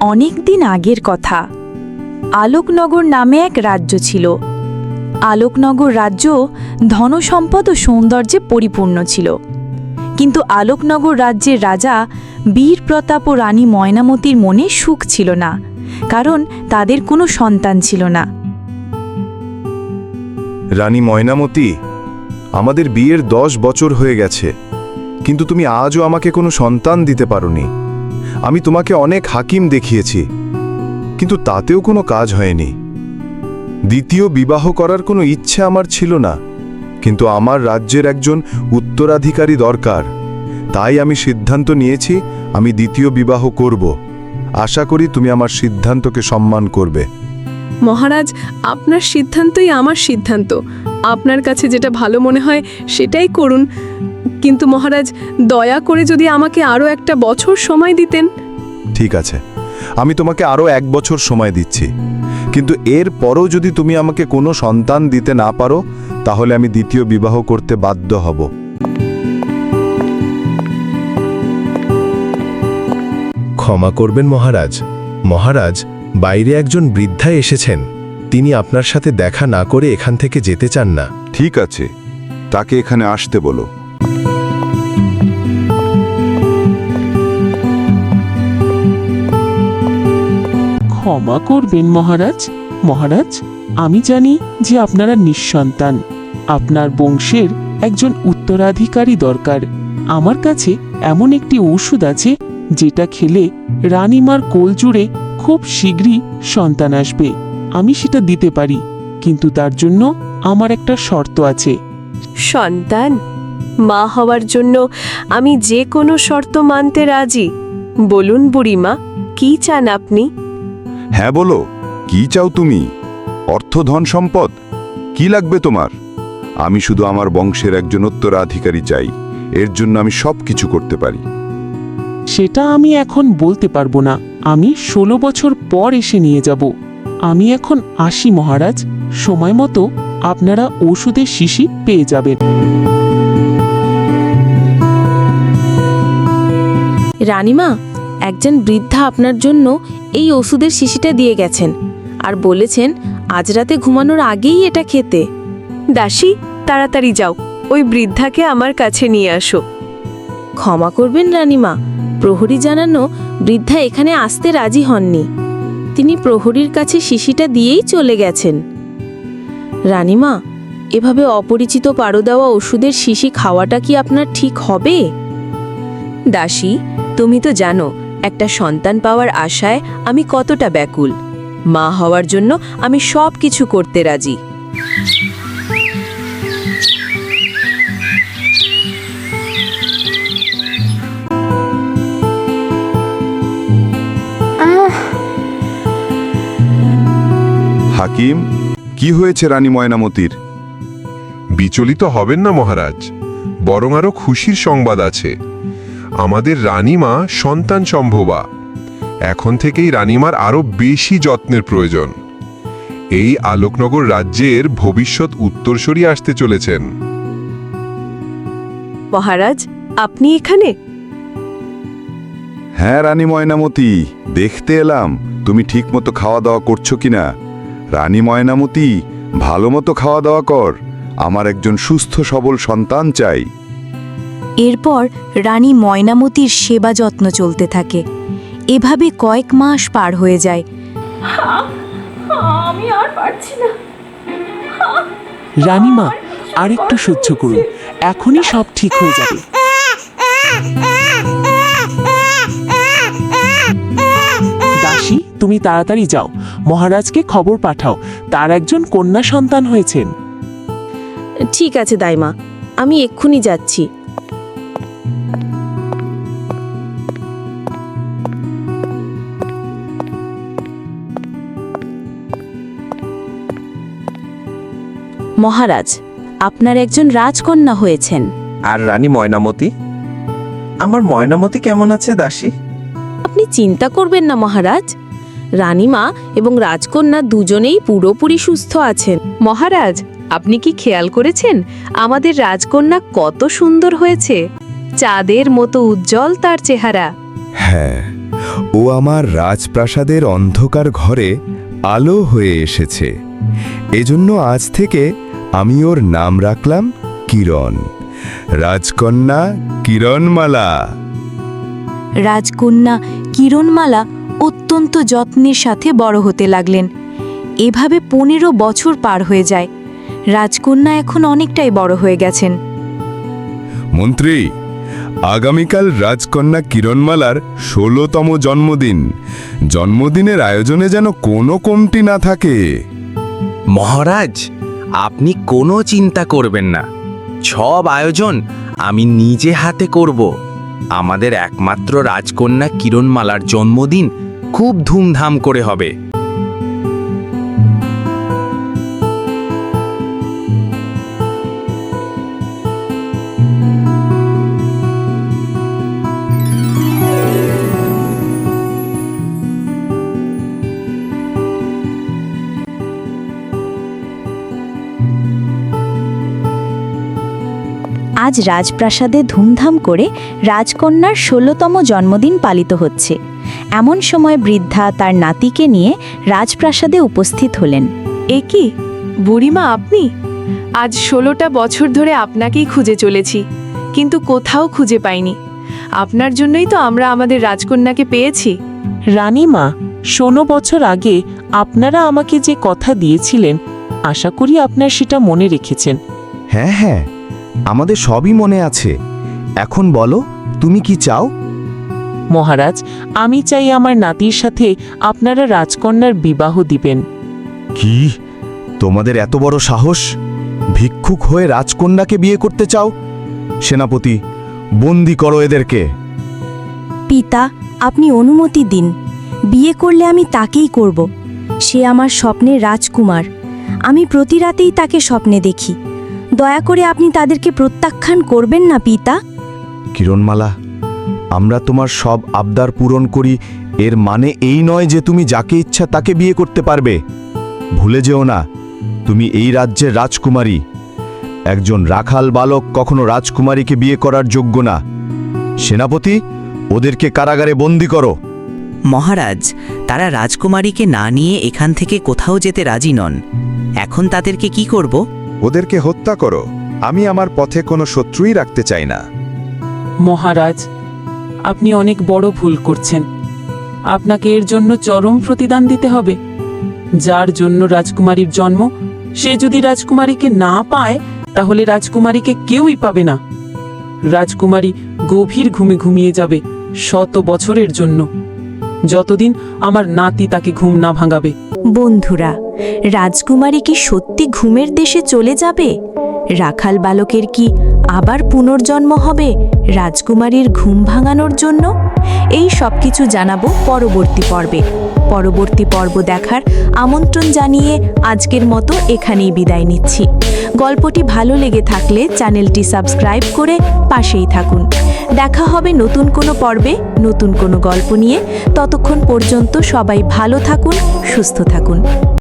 অনেক দিন আগের কথা। আলোকনগর নামে এক রাজ্য ছিল। আলোকনগর রাজ্য ধনসম্পদ ও সৌন্দর্যে পরিপূর্ণ ছিল। কিন্তু আলোকনগর রাজ্যের রাজা বীর প্রতাপ ও রানী ময়নামতির মনে সুখ ছিল না, কারণ তাদের কোনো সন্তান ছিল না। রানী ময়নামতি, আমাদের বিয়ের দশ বছর হয়ে গেছে, কিন্তু তুমি আজও আমাকে কোনো সন্তান দিতে পারোনি। আমি তোমাকে অনেক হাকিম দেখিয়েছি, কিন্তু তাতেও কোনো কাজ হয়নি। দ্বিতীয় বিবাহ করার কোনো ইচ্ছে আমার ছিল না, কিন্তু আমার রাজ্যের একজন উত্তরাধিকারী দরকার। তাই আমি সিদ্ধান্ত নিয়েছি, আমি দ্বিতীয় বিবাহ করব। আশা করি তুমি আমার সিদ্ধান্তকে সম্মান করবে। মহারাজ, আপনার সিদ্ধান্তই আমার সিদ্ধান্ত। আপনার কাছে যেটা ভালো মনে হয়, সেটাই করুন। কিন্তু মহারাজ দয়া করে যদি আমাকে আরও একটা বছর সময় দিতেন। ঠিক আছে আমি তোমাকে আরও এক বছর সময় দিচ্ছি। কিন্তু এর পরও যদি তুমি আমাকে কোনো সন্তান দিতে না পারো তাহলে আমি দ্বিতীয় বিবাহ করতে বাধ্য হব। ক্ষমা করবেন মহারাজ। মহারাজ বাইরে একজন বৃদ্ধা এসেছেন। তিনি আপনার সাথে দেখা না করে এখান থেকে যেতে চান না। ঠিক আছে তাকে এখানে আসতে বলো। ক্ষমা করবেন, মহারাজ। মহারাজ, আমি জানি যে আপনারা নিঃসন্তান। আপনার বংশের একজন উত্তরাধিকারী দরকার। আমার কাছে এমন একটি ওষুধ আছে, যেটা খেলে রানীমার কোল জুড়ে খুব শীঘ্রই সন্তান আসবে। আমি সেটা দিতে পারি, কিন্তু তার জন্য আমার একটা শর্ত আছে। সন্তান, মা হওয়ার জন্য আমি যে কোনো শর্ত মানতে রাজি। বলুন বুড়িমা, কি চান আপনি? হ্যাঁ বলো কি চাও তুমি? অর্থ ধন সম্পদ? কি লাগবে তোমার? আমি শুধু আমার বংশের একজন উত্তরাধিকারী চাই এর জন্য আমি সব কিছু করতে পারি। সেটা আমি এখন বলতে পারব না। আমি ষোলো বছর পর এসে নিয়ে যাব। আমি এখন আসি মহারাজ সময় মতো আপনারা ওষুধের শিশি পেয়ে যাবেন। রানীমা একজন বৃদ্ধা আপনার জন্য এই ওষুধের শিশিটা দিয়ে গেছেন আর বলেছেন, আজ রাতে ঘুমানোর আগেই এটা খেতে। দাসী, তাড়াতাড়ি যাও, ওই বৃদ্ধাকে আমার কাছে নিয়ে আসো। ক্ষমা করবেন রানীমা, প্রহরী জানানো, বৃদ্ধা এখানে আসতে রাজি হননি। তিনি প্রহরীর কাছে শিশিটা দিয়েই চলে গেছেন। রানীমা, এভাবে অপরিচিত পারো দেওয়া ওষুধের শিশি খাওয়াটা কি আপনার ঠিক হবে? দাসী, তুমি তো জানো একটা সন্তান পাওয়ার আশায় আমি কতটা ব্যাকুল। মা হওয়ার জন্য আমি সব কিছু করতে রাজি। হাকিম, কি হয়েছে রানী ময়নামতির? বিচলিত হবেন না মহারাজ, বরং আরও খুশির সংবাদ আছে। আমাদের রানীমা সন্তান সম্ভবা। এখন থেকেই রানীমার আরও বেশি যত্নের প্রয়োজন। এই আলোকনগর রাজ্যের ভবিষ্যৎ উত্তরসূরি আসতে চলেছেন। মহারাজ আপনি এখানে? হ্যাঁ রানী ময়নামতি দেখতে এলাম। তুমি ঠিকমতো খাওয়া দাওয়া করছ কিনা? রানী ময়নামতি ভালো মতো খাওয়া দাওয়া কর। আমার একজন সুস্থ সবল সন্তান চাই। এরপর রানী ময়নামতির সেবা যত্ন চলতে থাকে। এভাবে কয়েক মাস পার হয়ে যায়। রানীমা আরেকটু সহ্য করুন। এখনই সব ঠিক হয়ে যাবে। দাসী তুমি তাড়াতাড়ি যাও। মহারাজকে খবর পাঠাও। তার একজন কন্যা সন্তান হয়েছেন। ঠিক আছে দাইমা। আমি এক্ষুনি যাচ্ছি। মহারাজ আপনার একজন রাজকন্যা হয়েছেন। আর রানী ময়নামতি? আমার ময়নামতি কেমন আছে দাসী? আপনি চিন্তা করবেন না মহারাজ। রানীমা এবং রাজকন্যা দুজনেই পুরোপুরি সুস্থ আছেন। মহারাজ আপনি কি খেয়াল করেছেন? আমাদের রাজকন্যা কত সুন্দর হয়েছে। চাঁদের মতো উজ্জ্বল তার চেহারা। হ্যাঁ ও আমার রাজপ্রাসাদের অন্ধকার ঘরে আলো হয়ে এসেছে। এজন্য আজ থেকে আমি ওর নাম রাখলাম কিরণ। রাজকন্যা কিরণমালা। রাজকন্যা কিরণমালা অত্যন্ত যত্নের সাথে বড় হতে লাগলেন। এভাবে পনেরো বছর পার হয়ে যায়। রাজকন্যা এখন অনেকটাই বড় হয়ে গেছেন। মন্ত্রী আগামীকাল রাজকন্যা কিরণমালার ষোলোতম জন্মদিন। জন্মদিনের আয়োজনে যেন কোনো কমতি না থাকে। মহারাজ আপনি কোনো চিন্তা করবেন না। সব আয়োজন আমি নিজে হাতে করব। আমাদের একমাত্র রাজকন্যা কিরণমালার জন্মদিন খুব ধুমধাম করে হবে। আজ রাজপ্রাসাদে ধুমধাম করে রাজকন্যার ষোলোতম জন্মদিন পালিত হচ্ছে। এমন সময় বৃদ্ধা তার নাতিকে নিয়ে রাজপ্রাসাদে উপস্থিত হলেন। এ কি? বুড়িমা আপনি? আজ ষোলোটা বছর ধরে আপনাকেই খুঁজে চলেছি কিন্তু কোথাও খুঁজে পাইনি। আপনার জন্যই তো আমরা আমাদের রাজকন্যাকে পেয়েছি। রানীমা ষোলো বছর আগে আপনারা আমাকে যে কথা দিয়েছিলেন আশা করি আপনার সেটা মনে রেখেছেন। হ্যাঁ হ্যাঁ। আমাদের সবই মনে আছে। এখন বলো তুমি কি চাও? মহারাজ আমি চাই আমার নাতির সাথে আপনারা রাজকন্যার বিবাহ দিবেন। কি? তোমাদের এত বড় সাহস? ভিক্ষুক হয়ে রাজকন্যাকে বিয়ে করতে চাও? সেনাপতি বন্দি করো এদেরকে। পিতা আপনি অনুমতি দিন। বিয়ে করলে আমি তাকেই করব। সে আমার স্বপ্নের রাজকুমার। আমি প্রতি রাতেই তাকে স্বপ্নে দেখি। দয়া করে আপনি তাদেরকে প্রত্যাখ্যান করবেন না পিতা। কিরণমালা আমরা তোমার সব আবদার পূরণ করি এর মানে এই নয় যে তুমি যাকে ইচ্ছা তাকে বিয়ে করতে পারবে। ভুলে যেও না তুমি এই রাজ্যের রাজকুমারী। একজন রাখাল বালক কখনো রাজকুমারীকে বিয়ে করার যোগ্য না। সেনাপতি ওদেরকে কারাগারে বন্দি করো। মহারাজ তারা রাজকুমারীকে না নিয়ে এখান থেকে কোথাও যেতে রাজি নন। এখন তাদেরকে কি করব? ওদেরকে হত্যা করো। আমি আমার পথে কোনো শত্রুই রাখতে চাই না। মহারাজ, আপনি অনেক বড় ভুল করছেন। আপনাকে এর জন্য চরম প্রতিদান দিতে হবে। যার জন্য রাজকুমারীর জন্ম, সে যদি রাজকুমারীকে না পায়, তাহলে রাজকুমারীকে কেউই পাবে না। রাজকুমারী গভীর ঘুমে ঘুমিয়ে যাবে শত বছরের জন্য। যতদিন আমার নাতি তাকে ঘুম না ভাঙাবে। বন্ধুরা, রাজকুমারী কি সত্যি ঘুমের দেশে চলে যাবে? রাখাল বালকের কি আবার পুনর্জন্ম হবে রাজকুমারীর ঘুম ভাঙানোর জন্য? এই সব কিছু জানাব পরবর্তী পর্বে। পরবর্তী পর্ব দেখার আমন্ত্রণ জানিয়ে আজকের মতো এখানেই বিদায় নিচ্ছি। গল্পটি ভালো লেগে থাকলে চ্যানেলটি সাবস্ক্রাইব করে পাশেই থাকুন। দেখা হবে নতুন কোনো পর্বে, নতুন কোনো গল্প নিয়ে। ততক্ষণ পর্যন্ত সবাই ভালো থাকুন, সুস্থ থাকুন।